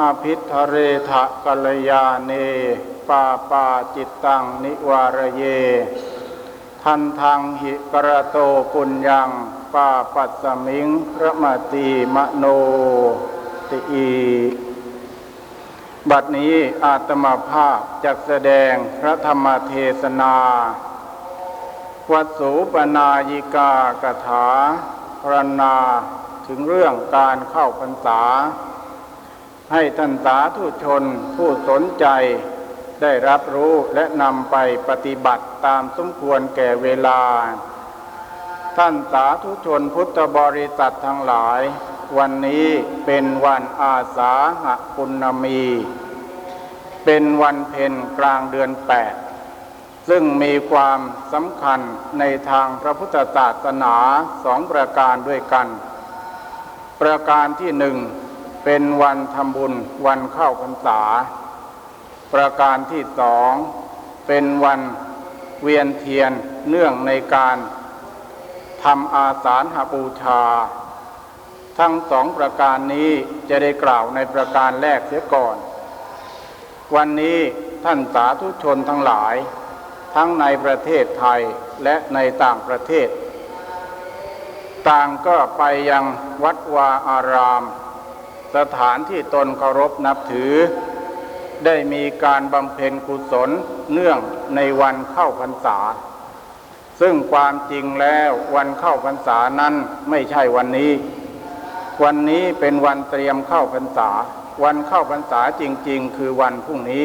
อภิทเรทะกัลยาเน ปาปาจิตตังนิวารเย ทันทังหิกระโตปุญญัง ปาปัสสมิงระมติมโนติอีบัดนี้อาตมาภาพจักแสดงพระธรรมเทศนา วัดสูปนายิกากถาพรณนาถึงเรื่องการเข้าพรรษา ให้ท่านสาธุชนผู้สนใจ ได้รับรู้และนำไปปฏิบัติตามสมควรแก่เวลา ท่านสาธุชนพุทธบริษัททั้งหลาย วันนี้เป็นวันอาสาหปุณมี เป็นวันเพ็ญกลางเดือนแปดซึ่งมีความสำคัญในทางพระพุทธศาสนาสองประการด้วยกัน ประการที่หนึ่ง เป็นวันทำบุญวันเข้าพรรษา ประการที่สองเป็นวันเวียนเทียนเนื่องในการทำอาสาฬหบูชา ทั้งสองประการนี้จะได้กล่าวในประการแรกเสียก่อน วันนี้ท่านสาธุชนทั้งหลาย ทั้งในประเทศไทยและในต่างประเทศ ต่างก็ไปยังวัดวาอาราม สถานที่ตนเคารพนับถือ ได้มีการบำเพ็ญกุศลเนื่องในวันเข้าพรรษา ซึ่งความจริงแล้ววันเข้าพรรษานั้นไม่ใช่วันนี้ วันนี้เป็นวันเตรียมเข้าพรรษา วันเข้าพรรษาจริง ๆ คือวันพรุ่งนี้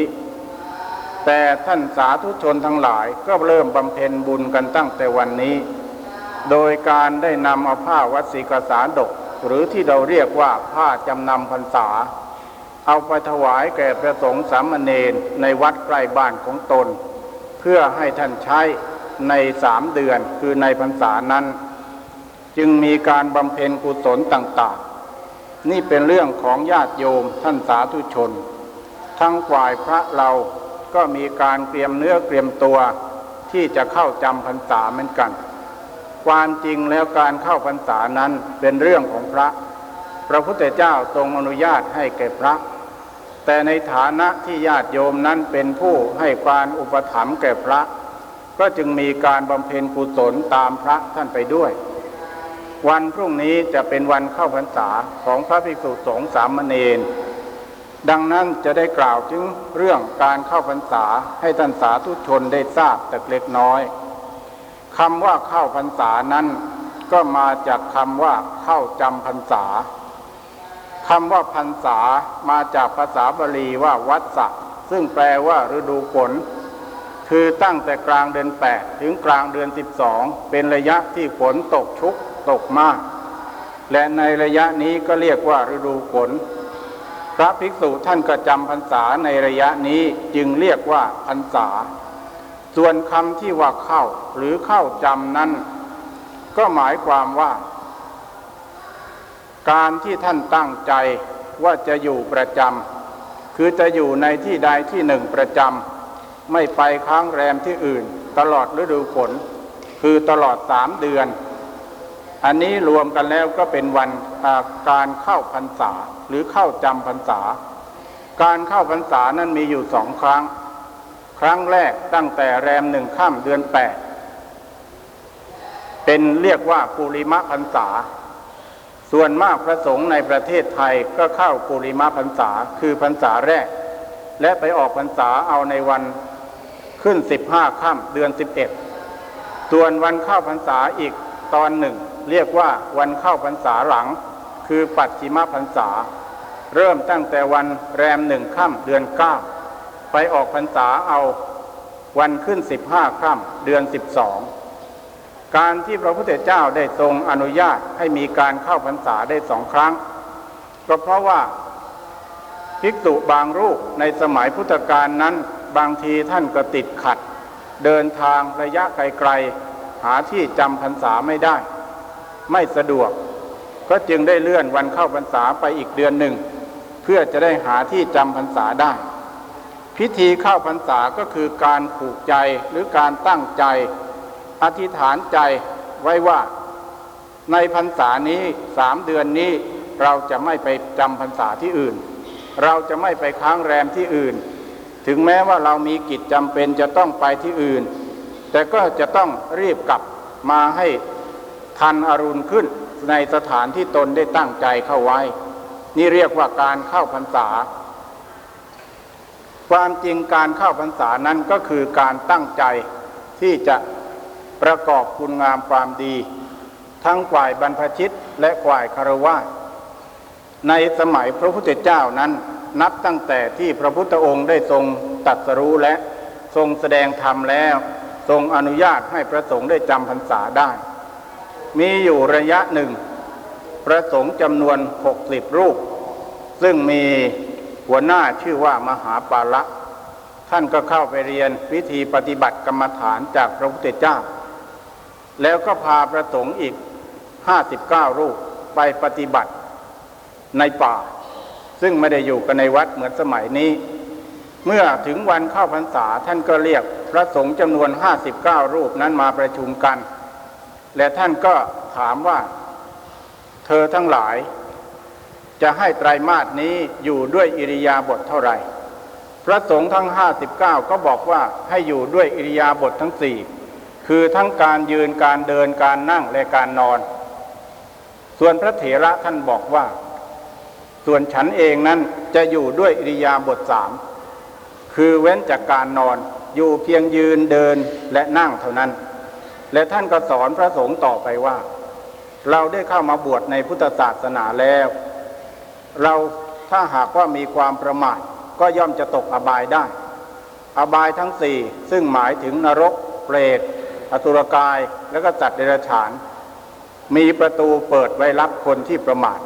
แต่ท่านสาธุชนทั้งหลายก็เริ่มบำเพ็ญบุญกันตั้งแต่วันนี้ โดยการได้นำเอาผ้าวัดศีกษาดก หรือที่เราเรียกว่าผ้าจำนำพรรษา เอาไปถวายแก่พระสงฆ์สามเณรในวัดใกล้บ้านของตน เพื่อให้ท่านใช้ในสามเดือนคือในพรรษานั้น จึงมีการบำเพ็ญกุศลต่างๆ นี่เป็นเรื่องของญาติโยมท่านสาธุชน ทั้งฝ่ายพระเราก็มีการเตรียมเนื้อเตรียมตัวที่จะเข้าจำพรรษาเหมือนกัน ความจริงแล้วการเข้าพรรษานั้นเป็นเรื่องของพระ พระพุทธเจ้าทรงอนุญาตให้แก่พระ แต่ในฐานะที่ญาติโยมนั้นเป็นผู้ให้การอุปถัมภ์แก่พระ ก็จึงมีการบำเพ็ญกุศลตามพระท่านไปด้วย วันพรุ่งนี้จะเป็นวันเข้าพรรษาของพระภิกษุสงฆ์สามเณรดังนั้นจะได้กล่าวถึงเรื่องการเข้าพรรษาให้ท่านสาธุชนได้ทราบแต่เล็กน้อย คำว่าเข้าพรรษานั้น ก็มาจากคำว่าเข้าจำพรรษาคำว่าพรรษามาจากภาษาบาลีว่าวัฏสะซึ่งแปลว่าฤดูฝนคือตั้งแต่กลางเดือนแปดถึงกลางเดือนสิบสองเป็นระยะที่ฝนตกชุกตกมาก และในระยะนี้ก็เรียกว่าฤดูฝนพระภิกษุท่านก็จำพรรษาในระยะนี้จึงเรียกว่าพรรษา ส่วนคำที่ว่าเข้าหรือเข้าจำนั้น ก็หมายความว่า การที่ท่านตั้งใจว่าจะอยู่ประจำคือจะอยู่ในที่ใดที่หนึ่งประจำไม่ไปค้างแรมที่อื่น ตลอดฤดูฝนคือตลอดสามเดือน อันนี้รวมกันแล้วก็เป็นวันการเข้าพรรษาหรือเข้าจำพรรษา การเข้าพรรษานั้นมีอยู่สองครั้ง ครั้งแรกตั้งแต่แรมหนึ่งข้ามเดือนแปดเป็นเรียกว่าปุริมะพรรษา ส่วนมากพระสงฆ์ในประเทศไทยก็เข้าปุริมะพรรษาคือพรรษาแรก และไปออกพรรษาเอาในวันขึ้นสิบห้าค่ำเดือนสิบเอ็ดส่วนวันเข้าพรรษาอีกตอนหนึ่ง เรียกว่าวันเข้าพรรษาหลัง คือปัจฉิมพรรษา เริ่มตั้งแต่วันแรมหนึ่งค่ำเดือนเก้า ไปออกพรรษาเอาวันขึ้นสิบห้าค่ำเดือนสิบสองการที่พระพุทธเจ้าได้ทรงอนุญาตให้มีการเข้าพรรษาได้สองครั้ง ก็เพราะว่าภิกษุบางรูปในสมัยพุทธกาลนั้นบางทีท่านก็ติดขัด เดินทางระยะไกลๆ หาที่จำพรรษาไม่ได้ ไม่สะดวก ก็จึงได้เลื่อนวันเข้าพรรษาไปอีกเดือนหนึ่ง เพื่อจะได้หาที่จำพรรษาได้ พิธีเข้าพรรษาก็คือการผูกใจหรือการตั้งใจ อธิษฐานใจไว้ว่า ในพรรษานี้สามเดือนนี้เราจะไม่ไปจำพรรษาที่อื่น เราจะไม่ไปค้างแรมที่อื่น ถึงแม้ว่าเรามีกิจจำเป็นจะต้องไปที่อื่น แต่ก็จะต้องรีบกลับมาให้ทันอรุณขึ้นในสถานที่ตนได้ตั้งใจเข้าไว้ นี่เรียกว่าการเข้าพรรษา ความจริงการเข้าพรรษานั้นก็คือการตั้งใจที่จะประกอบคุณงามความดี ทั้งฝ่ายบรรพชิตและฝ่ายคารวะในสมัยพระพุทธเจ้านั้นนับตั้งแต่ที่พระพุทธองค์ได้ทรงตรัสรู้และทรงแสดงธรรมแล้ว ทรงอนุญาตให้พระสงฆ์ได้จำพรรษาได้ มีอยู่ระยะหนึ่ง พระสงฆ์จำนวนหกสิบรูป ซึ่งมี หัวหน้าชื่อว่ามหาปาละท่านก็เข้าไปเรียนวิธีปฏิบัติกรรมฐานจากพระพุทธเจ้า แล้วก็พาพระสงฆ์อีกห้าสิบเก้ารูปไปปฏิบัติในป่า ซึ่งไม่ได้อยู่กันในวัดเหมือนสมัยนี้ เมื่อถึงวันเข้าพรรษาท่านก็เรียกพระสงฆ์จำนวนห้าสิบเก้ารูปนั้นมาประชุมกัน และท่านก็ถามว่า เธอทั้งหลาย จะให้ไตรมาสนี้อยู่ด้วยอิริยาบถเท่าไหร่ พระสงฆ์ทั้งห้าสิบเก้าก็บอกว่าให้อยู่ด้วยอิริยาบถททั้งสี่คือทั้งการยืนการเดินการนั่งและการนอน ส่วนพระเถระท่านบอกว่า ส่วนฉันเองนั้นจะอยู่ด้วยอิริยาบถสามคือเว้นจากการนอนอยู่เพียงยืนเดินและนั่งเท่านั้น และท่านก็สอนพระสงฆ์ต่อไปว่า เราได้เข้ามาบวชในพุทธศาสนาแล้ว เราถ้าหากว่ามีความประมาทก็ย่อมจะตกอบายได้ อบายทั้งสี่ซึ่งหมายถึงนรก เปรต อสุรกาย และก็สัตว์เดรัจฉาน มีประตูเปิดไว้รับคนที่ประมาท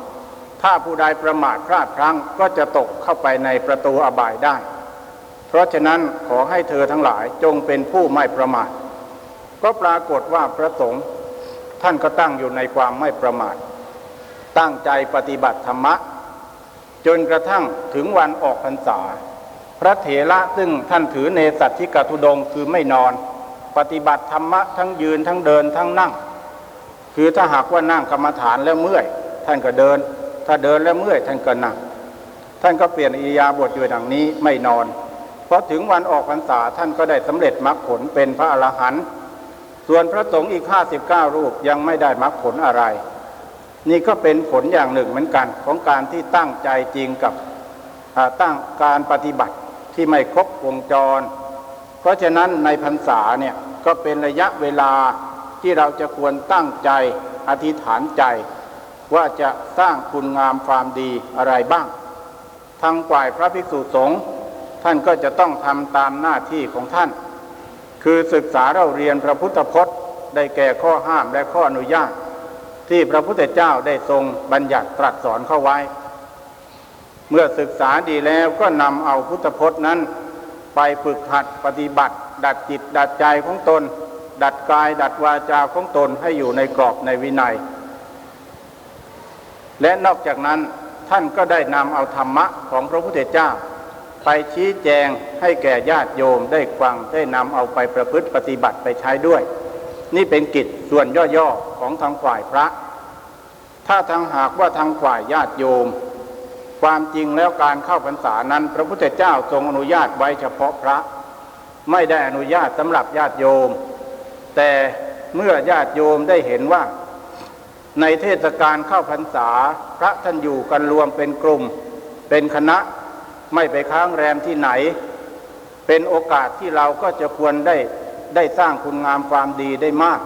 ถ้าผู้ใดประมาทพลาดพลั้งก็จะตกเข้าไปในประตูอบายได้ เพราะฉะนั้นขอให้เธอทั้งหลายจงเป็นผู้ไม่ประมาท ก็ปรากฏว่าพระสงฆ์ท่านก็ตั้งอยู่ในความไม่ประมาท ตั้งใจปฏิบัติธรรมะ จนกระทั่งถึงวันออกพรรษา พระเถระซึ่งท่านถือเนสัตทิกทุดงคือไม่นอน ปฏิบัติธรรมะทั้งยืนทั้งเดินทั้งนั่ง คือถ้าหากว่านั่งกรรมฐานแล้วเมื่อย ท่านก็เดิน ถ้าเดินแล้วเมื่อยท่านก็นั่ง ท่านก็เปลี่ยนอิยาบถอยู่ดังนี้ไม่นอนพอถึงวันออกพรรษาท่านก็ได้สำเร็จมรรคผลเป็นพระอรหันต์ส่วนพระสงฆ์อีกห้าสิบเก้ารูปยังไม่ได้มรรคผลอะไร นี่ก็เป็นผลอย่างหนึ่งเหมือนกันของการที่ตั้งใจจริงกับตั้งการปฏิบัติที่ไม่ครบวงจร เพราะฉะนั้นในพรรษาเนี่ยก็เป็นระยะเวลาที่เราจะควรตั้งใจอธิษฐานใจ ว่าจะสร้างคุณงามความดีอะไรบ้าง ทางฝ่ายพระภิกษุสงฆ์ท่านก็จะต้องทำตามหน้าที่ของท่าน คือศึกษาเราเรียนพระพุทธพจน์ ได้แก่ข้อห้ามและข้ออนุญาต ที่พระพุทธเจ้าได้ทรงบัญญัติตรัสสอนเข้าไว้ เมื่อศึกษาดีแล้วก็นำเอาพุทธพจน์นั้น ไปฝึกหัดปฏิบัติ ดัดจิตดัดใจของตน ดัดกายดัดวาจาของตนให้อยู่ในกรอบในวินัย และนอกจากนั้นท่านก็ได้นำเอาธรรมะของพระพุทธเจ้า ไปชี้แจงให้แก่ญาติโยมได้ฟังได้นำเอาไปประพฤติปฏิบัติไปใช้ด้วย นี่เป็นกิจส่วนย่อๆของทางฝ่ายพระ ถ้าทางหากว่าทางฝ่ายญาติโยม ความจริงแล้วการเข้าพรรษานั้น พระพุทธเจ้าทรงอนุญาตไว้เฉพาะพระ ไม่ได้อนุญาตสำหรับญาติโยม แต่เมื่อญาติโยมได้เห็นว่า ในเทศกาลเข้าพรรษาพระท่านอยู่กันรวมเป็นกลุ่ม เป็นคณะไม่ไปค้างแรมที่ไหน เป็นโอกาสที่เราก็จะควรได้ ได้สร้างคุณงามความดีได้มาก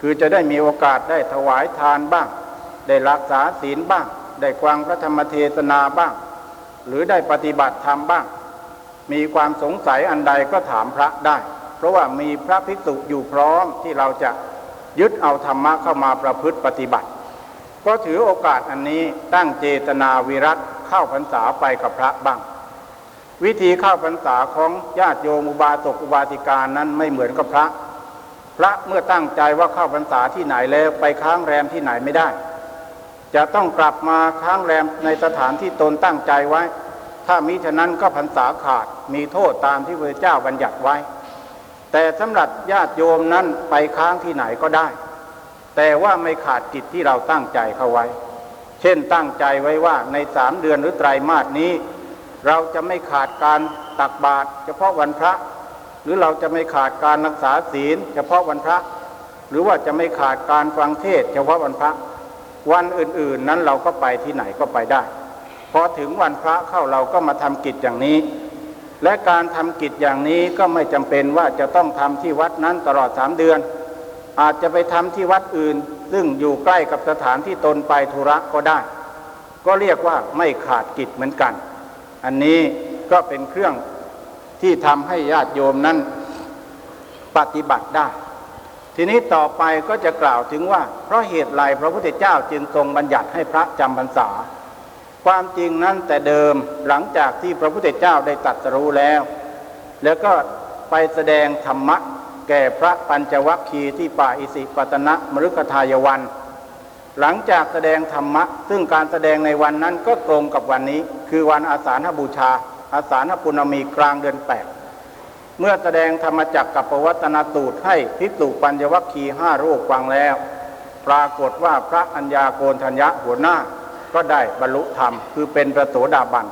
คือจะได้มีโอกาสได้ถวายทานบ้าง ได้รักษาศีลบ้าง ได้ฟังพระธรรมเทศนาบ้าง หรือได้ปฏิบัติธรรมบ้าง มีความสงสัยอันใดก็ถามพระได้ เพราะว่ามีพระภิกษุอยู่พร้อมที่เราจะยึดเอาธรรมะเข้ามาประพฤติปฏิบัติ ก็ถือโอกาสอันนี้ตั้งเจตนาวิรัตเข้าพรรษาไปกับพระบ้าง วิธีเข้าพรรษาของญาติโยมอุบาสกอุบาสิกานั้นไม่เหมือนกับพระ พระเมื่อตั้งใจว่าเข้าพรรษาที่ไหนแล้วไปค้างแรมที่ไหนไม่ได้ จะต้องกลับมาค้างแรมในสถานที่ตนตั้งใจไว้ ถ้ามิฉะนั้นก็พรรษาขาดมีโทษตามที่พระเจ้าบัญญัติไว้ แต่สำหรับญาติโยมนั้นไปค้างที่ไหนก็ได้ แต่ว่าไม่ขาดกิจที่เราตั้งใจเข้าไว้ เช่นตั้งใจไว้ว่าในสามเดือนหรือไตรมาสนี้ เราจะไม่ขาดการตักบาตรเฉพาะวันพระ หรือเราจะไม่ขาดการรักษาศีล เฉพาะวันพระ หรือว่าจะไม่ขาดการฟังเทศ เฉพาะวันพระ วันอื่นๆนั้นเราก็ไปที่ไหนก็ไปได้พอถึงวันพระเข้าเราก็มาทำกิจอย่างนี้ และการทำกิจอย่างนี้ก็ไม่จำเป็นว่าจะต้องทำที่วัดนั้นตลอดสามเดือน อาจจะไปทำที่วัดอื่น ซึ่งอยู่ใกล้กับสถานที่ตนไปธุระก็ได้ ก็เรียกว่าไม่ขาดกิจเหมือนกัน อันนี้ก็เป็นเครื่องที่ทำให้ญาติโยมนั้นปฏิบัติได้ ทีนี้ต่อไปก็จะกล่าวถึงว่า เพราะเหตุไรพระพุทธเจ้าจึงทรงบัญญัติให้พระจำพรรษา ความจริงนั้นแต่เดิมหลังจากที่พระพุทธเจ้าได้ตรัสรู้แล้ว แล้วก็ไปแสดงธรรมะแก่พระปัญจวัคคีย์ที่ป่าอิสิปตนะมฤคทายวัน หลังจากแสดงธรรมะ ซึ่งการแสดงในวันนั้นก็ตรงกับวันนี้ คือวันอาสาฬหบูชา อาสาฬปุณมีกลางเดือนแปดเมื่อแสดงธรรมจักกับปวัตนสูตรให้พิสุปัญจวัคคีห้ารูปฟังแล้ว ปรากฏว่าพระอัญญาโกณทัญญะหัวหน้า ก็ได้บรรลุธรรม คือเป็นพระโสดาบัน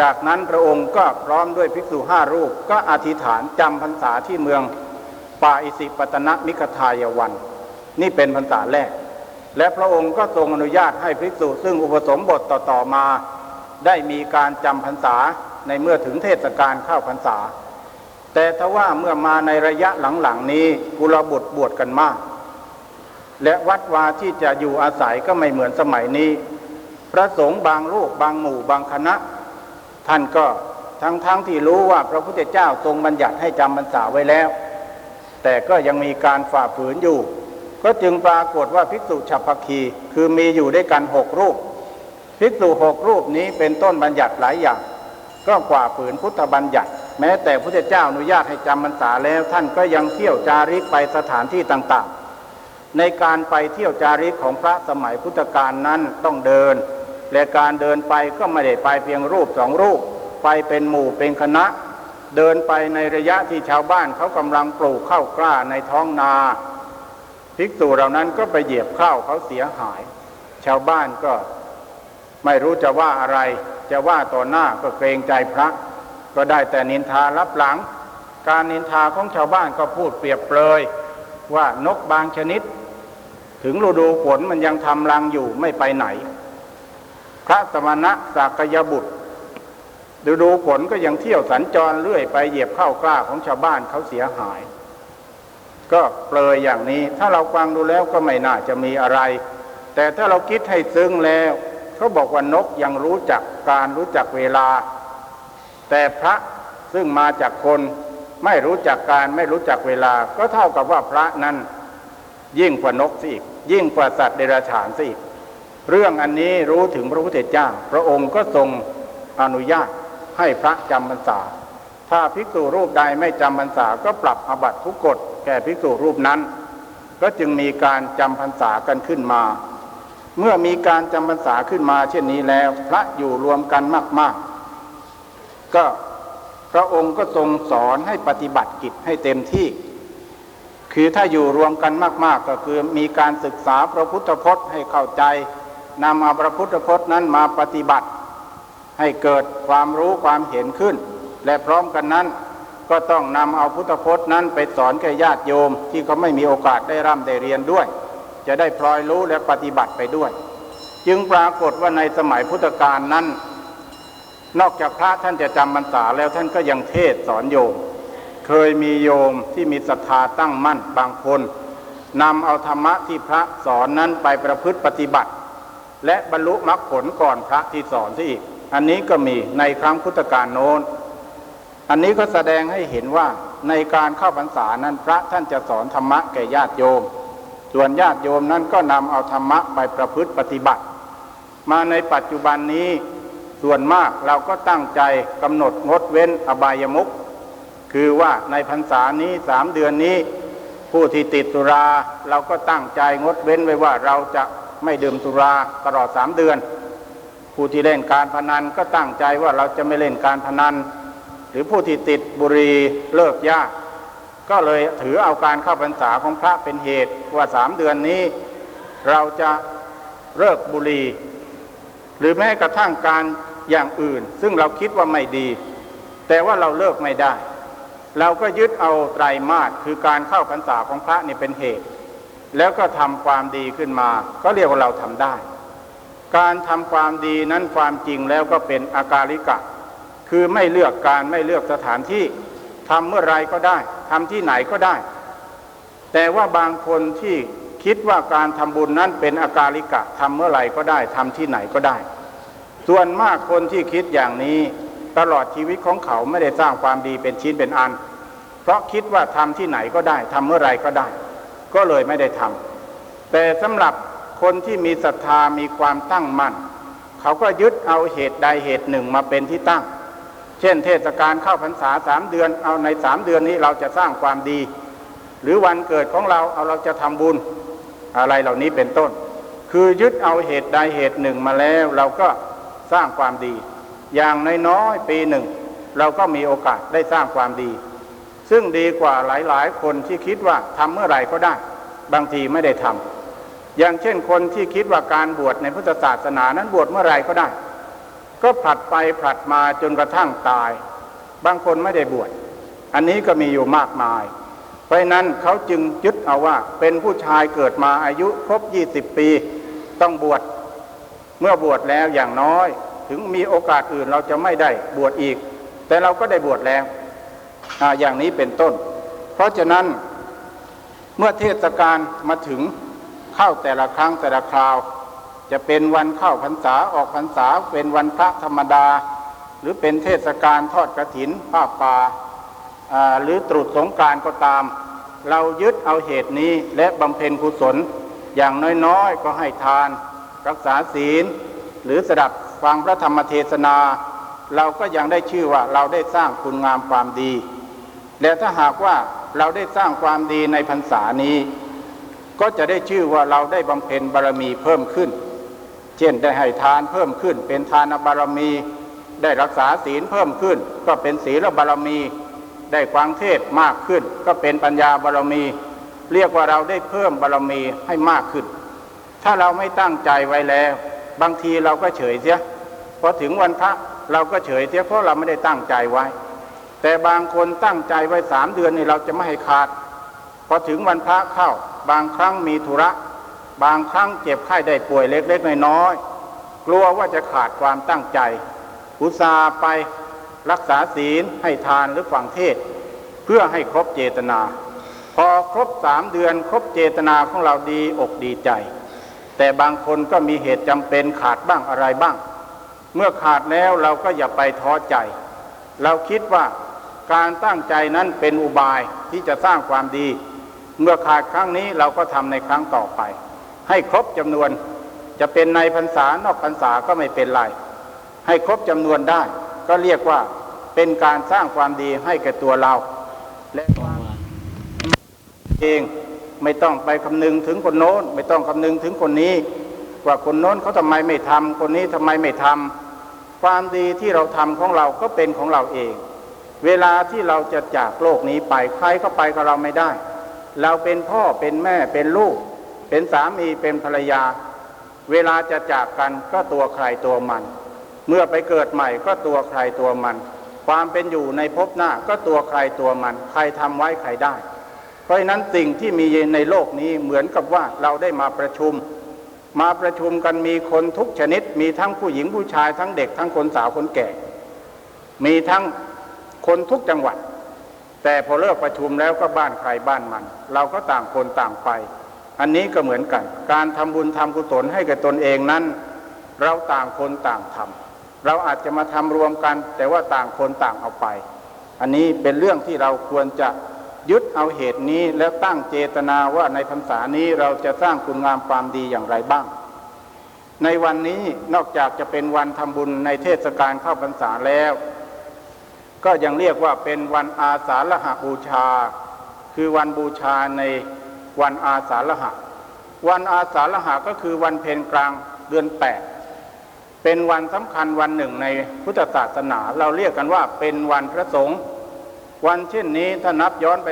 จากนั้นพระองค์ก็พร้อมด้วยภิกษุห้ารูป ก็อธิษฐานจำพรรษาที่เมืองป่าอิสิปตนะมิคทายวัน นี่เป็นพรรษาแรก และพระองค์ก็ทรงอนุญาตให้ภิกษุซึ่งอุปสมบทต่อๆมา ได้มีการจำพรรษาในเมื่อถึงเทศกาลเข้าพรรษา แต่ทว่าเมื่อมาในระยะหลังๆนี้กุลบุตรบวชกันมาก และวัดวาที่จะอยู่อาศัยก็ไม่เหมือนสมัยนี้ พระสงฆ์บางรูปบางหมู่บางคณะ ท่านก็ทั้งๆทที่รู้ว่าพระพุทธเจ้าทรงบัญญัติให้จำพรรษาไว้แล้ว แต่ก็ยังมีการฝ่าฝืนอยู่ ก็จึงปรากฏว่าภิกษุฉัพพคีคือมีอยู่ด้วยกันหกรูป ภิกษุหกรูปนี้เป็นต้นบัญญัติหลายอย่าง ก็กว่าฝืนพุทธบัญญัติ แม้แต่พระเจ้าอนุญาตให้จำพรรษาแล้วท่านก็ยังเที่ยวจาริกไปสถานที่ต่างๆ ในการไปเที่ยวจาริกของพระสมัยพุทธกาลนั้นต้องเดิน และการเดินไปก็ไม่ได้ไปเพียงรูปสองรูป ไปเป็นหมู่เป็นคณะ เดินไปในระยะที่ชาวบ้านเขากำลังปลูกข้าวกล้าในท้องนา ภิกษุเหล่านั้นก็ไปเหยียบข้าวเขาเสียหาย ชาวบ้านก็ไม่รู้จะว่าอะไร จะว่าต่อหน้าก็เกรงใจพระ ก็ได้แต่นินทารับหลัง การนินทาของชาวบ้านก็พูดเปรียบเปรยว่านกบางชนิด ถึงฤดูฝนมันยังทำรังอยู่ไม่ไปไหน พระสมณะสากยบุตรฤดูฝนก็ยังเที่ยวสัญจรเรื่อยไปเหยียบข้าวกล้าของชาวบ้านเขาเสียหาย ก็เปลยอย่างนี้ ถ้าเราฟังดูแล้วก็ไม่น่าจะมีอะไร แต่ถ้าเราคิดให้ซึ้งแล้วเขาบอกว่านกยังรู้จักการรู้จักเวลา แต่พระซึ่งมาจากคนไม่รู้จักการไม่รู้จักเวลา ก็เท่ากับว่าพระนั้น ยิ่งกว่านกสิอีกยิ่งกว่าสัตว์เดรัจฉานสิอีกเรื่องอันนี้รู้ถึงพระพุทธเจ้า พระองค์ก็ทรงอนุญาตให้พระจำพรรษา ถ้าภิกษุรูปใดไม่จำพรรษาก็ปรับอบัตทุกกฎ แก่ภิกษุรูปนั้น ก็จึงมีการจำพรรษากันขึ้นมา เมื่อมีการจำพรรษาขึ้นมา เช่นนี้แล้วพระอยู่รวมกันมากๆ ก็พระองค์ก็ทรงสอนให้ปฏิบัติกิจให้เต็มที่ คือถ้าอยู่รวมกันมาก ๆ ก็คือมีการศึกษาพระพุทธพจน์ให้เข้าใจนำเอาพระพุทธพจน์นั้นมาปฏิบัติ ให้เกิดความรู้ความเห็นขึ้น และพร้อมกันนั้น ก็ต้องนำเอาพุทธพจน์นั้นไปสอนแก่ญาติโยมที่เขาไม่มีโอกาสได้ร่ำได้เรียนด้วย จะได้พลอยรู้และปฏิบัติไปด้วย จึงปรากฏว่าในสมัยพุทธกาลนั้น นอกจากพระท่านจะจำพรรษาแล้วท่านก็ยังเทศสอนโยม เคยมีโยมที่มีศรัทธาตั้งมั่นบางคนนำเอาธรรมะที่พระสอนนั้นไปประพฤติปฏิบัติ และบรรลุมรรคผลก่อนพระที่สอนซะอีก อันนี้ก็มีในครั้งพุทธกาลโน้น อันนี้ก็แสดงให้เห็นว่าในการเข้าพรรษานั้นพระท่านจะสอนธรรมะแก่ญาติโยม ส่วนญาติโยมนั้นก็นำเอาธรรมะไปประพฤติปฏิบัติ มาในปัจจุบันนี้ส่วนมากเราก็ตั้งใจกำหนดงดเว้นอบายมุขคือว่าในพรรษานี้สามเดือนนี้ ผู้ที่ติดสุรา เราก็ตั้งใจงดเว้นไว้ว่าเราจะไม่ดื่มสุราตลอดสามเดือน ผู้ที่เล่นการพนันก็ตั้งใจว่าเราจะไม่เล่นการพนัน หรือผู้ที่ติดบุหรี่เลิกยาก ก็เลยถือเอาการเข้าพรรษาของพระเป็นเหตุว่าสามเดือนนี้ เราจะเลิกบุหรี่หรือแม้กระทั่งการอย่างอื่น ซึ่งเราคิดว่าไม่ดี แต่ว่าเราเลิกไม่ได้ เราก็ยึดเอาไตรมาสคือการเข้าพรรษาของพระนี่เป็นเหตุ แล้วก็ทำความดีขึ้นมา ก็เรียกว่าเราทำได้ การทำความดีนั้นความจริงแล้วก็เป็นอาการิกะ คือไม่เลือกการไม่เลือกสถานที่ทำเมื่อไรก็ได้ทำที่ไหนก็ได้ แต่ว่าบางคนที่คิดว่าการทำบุญนั้นเป็นอาการิกะทำเมื่อไรก็ได้ทำที่ไหนก็ได้ ส่วนมากคนที่คิดอย่างนี้ตลอดชีวิตของเขาไม่ได้สร้างความดีเป็นชิ้นเป็นอัน เพราะคิดว่าทำที่ไหนก็ได้ทำเมื่อไรก็ได้ ก็เลยไม่ได้ทำแต่สำหรับคนที่มีศรัทธามีความตั้งมั่น เขาก็ยึดเอาเหตุใดเหตุหนึ่งมาเป็นที่ตั้ง เช่น เทศกาลเข้าพรรษาสามเดือน เอาในสามเดือนนี้เราจะสร้างความดี หรือวันเกิดของเราเอาเราจะทำบุญอะไรเหล่านี้เป็นต้น คือยึดเอาเหตุใดเหตุหนึ่งมาแล้ว เราก็สร้างความดี อย่างน้อยๆปีหนึ่ง เราก็มีโอกาสได้สร้างความดี ซึ่งดีกว่าหลายๆ คนที่คิดว่าทำเมื่อไหร่ก็ได้ บางทีไม่ได้ทำอย่างเช่นคนที่คิดว่าการบวชในพุทธศาสนานั้นบวชเมื่อไหร่ก็ได้ ก็ผลัดไปผลัดมาจนกระทั่งตาย บางคนไม่ได้บวชอันนี้ก็มีอยู่มากมาย เพราะนั้นเขาจึงยึดเอาว่าเป็นผู้ชายเกิดมาอายุครบ 20 ปี ต้องบวชเมื่อบวชแล้วอย่างน้อย ถึงมีโอกาสอื่นเราจะไม่ได้บวชอีก แต่เราก็ได้บวชแล้วออย่างนี้เป็นต้น เพราะฉะนั้นเมื่อเทศกาลมาถึงเข้าแต่ละครั้งแต่ละคราว จะเป็นวันเข้าพรรษาออกพรรษาเป็นวันพระธรรมดา หรือเป็นเทศกาลทอดกระถินผ้าป่าหรือตรุษสงการก็ตาม เรายึดเอาเหตุนี้และบำเพ็ญกุศลอย่างน้อยๆ ก็ให้ทาน รักษาศีล หรือสดับฟังพระธรรมเทศนา เราก็ยังได้ชื่อว่าเราได้สร้างคุณงามความดี และถ้าหากว่าเราได้สร้างความดีในพรรษานี้ ก็จะได้ชื่อว่าเราได้บำเพ็ญบารมีเพิ่มขึ้น เช่นได้ให้ทานเพิ่มขึ้น เป็นทานบารมี ได้รักษาศีลเพิ่มขึ้น ก็เป็นศีลบารมี ได้ฟังเทศมากขึ้น ก็เป็นปัญญาบารมี เรียกว่าเราได้เพิ่มบารมีให้มากขึ้น ถ้าเราไม่ตั้งใจไว้แล้ว บางทีเราก็เฉยเสียพอถึงวันพระเราก็เฉยเสียเพราะเราไม่ได้ตั้งใจไว้ แต่บางคนตั้งใจไว้สามเดือนนี่เราจะไม่ให้ขาดพอถึงวันพระเข้า บางครั้งมีธุระ บางครั้งเจ็บไข้ได้ป่วยเล็กๆน้อยๆกลัวว่าจะขาดความตั้งใจ อุตส่าห์ไปรักษาศีลให้ทานหรือฟังเทศ เพื่อให้ครบเจตนา พอครบสามเดือนครบเจตนาของเราดีอกดีใจ แต่บางคนก็มีเหตุจำเป็นขาดบ้างอะไรบ้าง เมื่อขาดแล้วเราก็อย่าไปท้อใจ เราคิดว่าการตั้งใจนั้นเป็นอุบายที่จะสร้างความดี เมื่อขาดครั้งนี้เราก็ทำในครั้งต่อไป ให้ครบจำนวน จะเป็นในพรรษานอกพรรษาก็ไม่เป็นไร ให้ครบจำนวนได้ ก็เรียกว่าเป็นการสร้างความดีให้แก่ตัวเรา และเองไม่ต้องไปคำนึงถึงคนโน้น ไม่ต้องคำนึงถึงคนนี้ ว่าคนโน้นเขาทำไมไม่ทำคนนี้ทำไมไม่ทำความดีที่เราทำของเราก็เป็นของเราเอง เวลาที่เราจะจากโลกนี้ไปใครก็ไปกับเราไม่ได้ เราเป็นพ่อเป็นแม่เป็นลูก เป็นสามีเป็นภรรยา เวลาจะจากกันก็ตัวใครตัวมัน เมื่อไปเกิดใหม่ก็ตัวใครตัวมัน ความเป็นอยู่ในภพหน้าก็ตัวใครตัวมัน ใครทำไว้ใครได้ เพราะฉะนั้นสิ่งที่มีในโลกนี้เหมือนกับว่าเราได้มาประชุม มาประชุมกันมีคนทุกชนิด มีทั้งผู้หญิงผู้ชายทั้งเด็กทั้งคนสาวคนแก่ มีทั้งคนทุกจังหวัดแต่พอเลิกประชุมแล้วก็บ้านใครบ้านมัน เราก็ต่างคนต่างไป อันนี้ก็เหมือนกัน การทำบุญทำกุศลให้กับตนเองนั้น เราต่างคนต่างทำเราอาจจะมาทำรวมกัน แต่ว่าต่างคนต่างเอาไป อันนี้เป็นเรื่องที่เราควรจะยึดเอาเหตุนี้แล้วตั้งเจตนาว่าในพรรษานี้เราจะสร้างคุณงามความดีอย่างไรบ้าง ในวันนี้นอกจากจะเป็นวันทำบุญในเทศกาลเข้าพรรษาแล้ว ก็ยังเรียกว่าเป็นวันอาสาฬหบูชา คือวันบูชาใน วันอาสาฬหะ วันอาสาฬหะก็คือวันเพ็ญกลางเดือนแปดเป็นวันสำคัญวันหนึ่งในพุทธศาสนา เราเรียกกันว่าเป็นวันพระสงฆ์วันเช่นนี้ถ้านับย้อนไป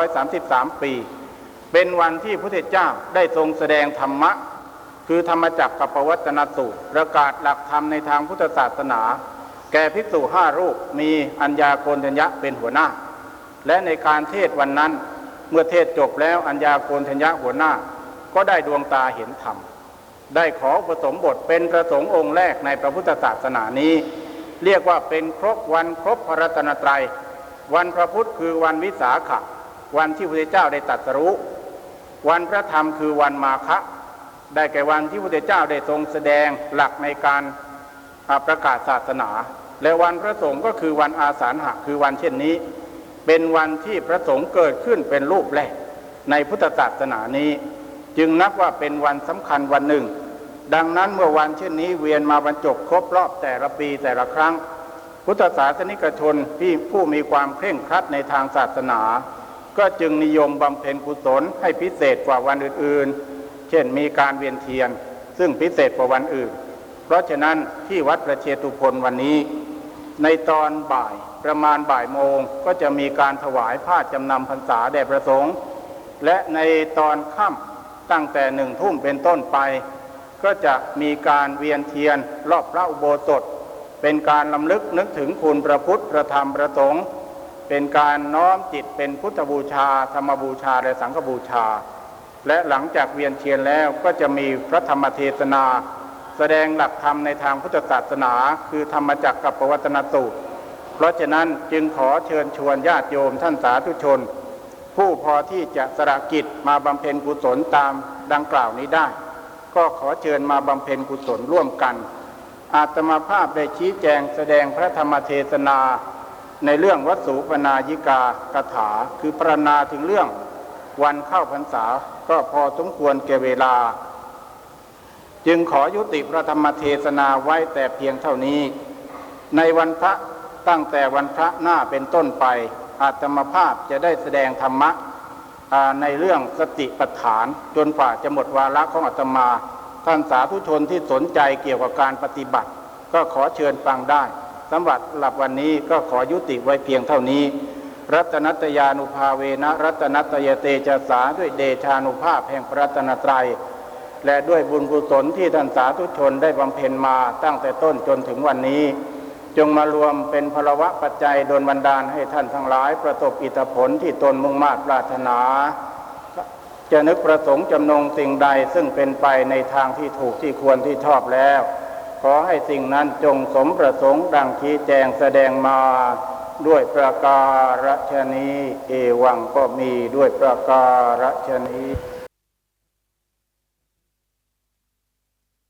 2,533 ปี เป็นวันที่พระพุทธเจ้าได้ทรงแสดงธรรมะ คือธรรมจักรกับปวัตนสูตร ประกาศหลักธรรมในทางพุทธศาสนา แก่ภิกษุห้ารูปมีอัญญาโกณัญญะเป็นหัวหน้า และในการเทศวันนั้น เมื่อเทศจบแล้วอัญญาโกณทัญญะหัวหน้า ก็ได้ดวงตาเห็นธรรม ได้ขอประสมบทเป็นพระสงฆ์องค์แรกในพระพุทธศาสนานี้ เรียกว่าเป็นครบวันครบพระรัตนตรัย วันพระพุทธคือวันวิสาขะ วันที่พระพุทธเจ้าได้ตรัสรู้ วันพระธรรมคือวันมาฆะได้แก่วันที่พระพุทธเจ้าได้ทรงแสดงหลักในการประกาศศาสนา และวันพระสงฆ์ก็คือวันอาสาฬหะคือวันเช่นนี้ เป็นวันที่พระสงฆ์เกิดขึ้นเป็นรูปแรกในพุทธศาสนานี้ จึงนับว่าเป็นวันสำคัญวันหนึ่ง ดังนั้นเมื่อวันเช่นนี้เวียนมาบรรจบครบรอบแต่ละปีแต่ละครั้ง พุทธศาสนิกชนที่ผู้มีความเคร่งครัดในทางศาสนา ก็จึงนิยมบำเพ็ญกุศลให้พิเศษกว่าวันอื่นๆ เช่นมีการเวียนเทียน ซึ่งพิเศษกว่าวันอื่น เพราะฉะนั้นที่วัดประเชตุพนวันนี้ ในตอนบ่ายประมาณบ่ายโมงก็จะมีการถวายผ้าจำนำพรรษาแด่พระสงฆ์และในตอนค่ำตั้งแต่หนึ่งทุ่มเป็นต้นไป ก็จะมีการเวียนเทียนรอบพระอุโบสถ เป็นการลำลึกนึกถึงคุณพระพุทธพระธรรมพระสงฆ์เป็นการน้อมจิตเป็นพุทธบูชา ธรรมบูชา และสังฆบูชา และหลังจากเวียนเทียนแล้วก็จะมีพระธรรมเทศนา แสดงหลักธรรมในทางพุทธศาสนา คือธรรมจักรกับปวัตนสูตร เพราะฉะนั้นจึงขอเชิญชวนญาติโยมท่านสาธุชน ผู้พอที่จะสละกิจมาบำเพ็ญกุศลตามดังกล่าวนี้ได้ ก็ขอเชิญมาบำเพ็ญกุศลร่วมกัน อาตมาภาพได้ชี้แจงแสดงพระธรรมเทศนา ในเรื่องวัสุปนายิกากถาคือปรณนาถึงเรื่องวันเข้าพรรษาก็พอสมควรแก่เวลา จึงขอยุติพระธรรมเทศนาไว้แต่เพียงเท่านี้ ในวันพระตั้งแต่วันพระหน้าเป็นต้นไป อาตมาภาพจะได้แสดงธรรมะในเรื่องสติปัฏฐาน จนฝ่าจะหมดวาระของอาตมา ท่านสาธุชนที่สนใจเกี่ยวกับการปฏิบัติ ก็ขอเชิญฟังได้สำหรับหลับวันนี้ก็ขอยุติไว้เพียงเท่านี้ รัตนัตยานุภาเวนะ รัตนัตยเตจสาด้วยเดชานุภาพแห่งพระรัตนตรัย และด้วยบุญกุศลที่ท่านสาธุชนได้บำเพ็ญมาตั้งแต่ต้นจนถึงวันนี้ จงมารวมเป็นพลวะปัจจัยโดนบันดาลให้ท่านทั้งหลายประสบอิทธิผลที่ตนมุ่งมา่ปรารถนา จะนึกประสงค์จำนงสิ่งใดซึ่งเป็นไปในทางที่ถูกที่ควรที่ชอบแล้ว ขอให้สิ่งนั้นจงสมประสงค์ดังชี้แจงแสดงมาด้วยประการฉนี้เอวังก็มีด้วยประการฉนี้